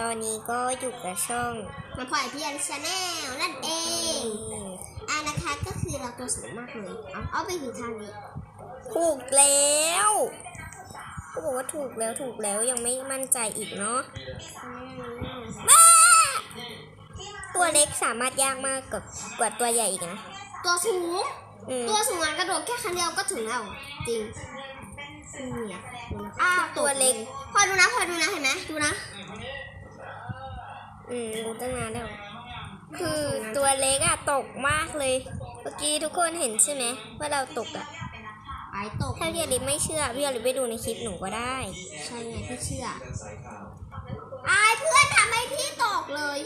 ตอนนี้ก็อยู่กับช่องมาพลอยเพียนชาแนลนั่นเองอ่านะคะก็คือเราตัวสูงมากเลยเอาเอาไปถึงทางนี้ถูกแล้วก็บอกว่าถูกแล้วถูกแล้วยังไม่มั่นใจอีกเนาะตัวเล็กสามารถยากมากกว่ากว่าตัวใหญ่อีกนะ ตัวสูงอืมตัวสูงอะกระโดดแค่ครั้งเดียวก็ถึงแล้ว จริงเนี่ยอ้าตัวเล็ก พอดูนะ พอดูนะ เห็นไหมดูนะ อืมรู้ตั้งนานแล้ว คือตัวเล็กอะตกมากเลย เมื่อกี้ทุกคนเห็นใช่ไหมว่าเราตกอะไอ้ตกถ้าพี่อลิศไม่เชื่อพี่อลิศไปดูในคลิปหนูก็ได้ ใช่ไงพี่เชื่อไอ้เพื่อนทำให้พี่ตกเลย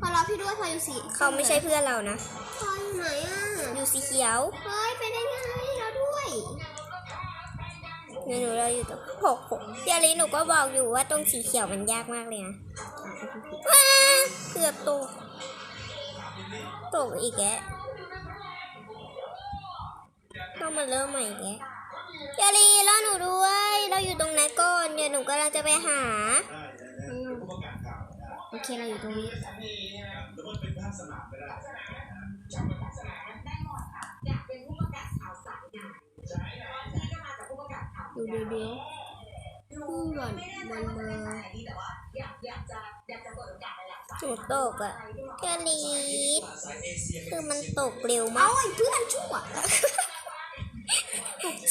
พอเราพี่ด้วยพออยู่สีเขาไม่ใช่เพื่อนเรานะพออยู่ไหนอะอยู่สีเขียว เฮ้ยไปได้ไงเราด้วย เมนูเราอยู่ตรงหกหกพี่อลิหนูก็บอกอยู่ว่าตรงสีเขียวมันยากมากเลยนะว้าเกือบตกตกอีกแกต้องมาเริ่มใหม่อีกแกพี่อลิศรอหนูด้วย เราอยู่ตรงนั้นก่อนเดี๋ยวหนูกำลังจะไปหาโอเคเราอยู่ตรงนี้ ดูเดูดูคู่ก่อนมันเบอร์จุดตกอะพี่อลิศคือมันตกเร็วมากเพื่อนชั่ว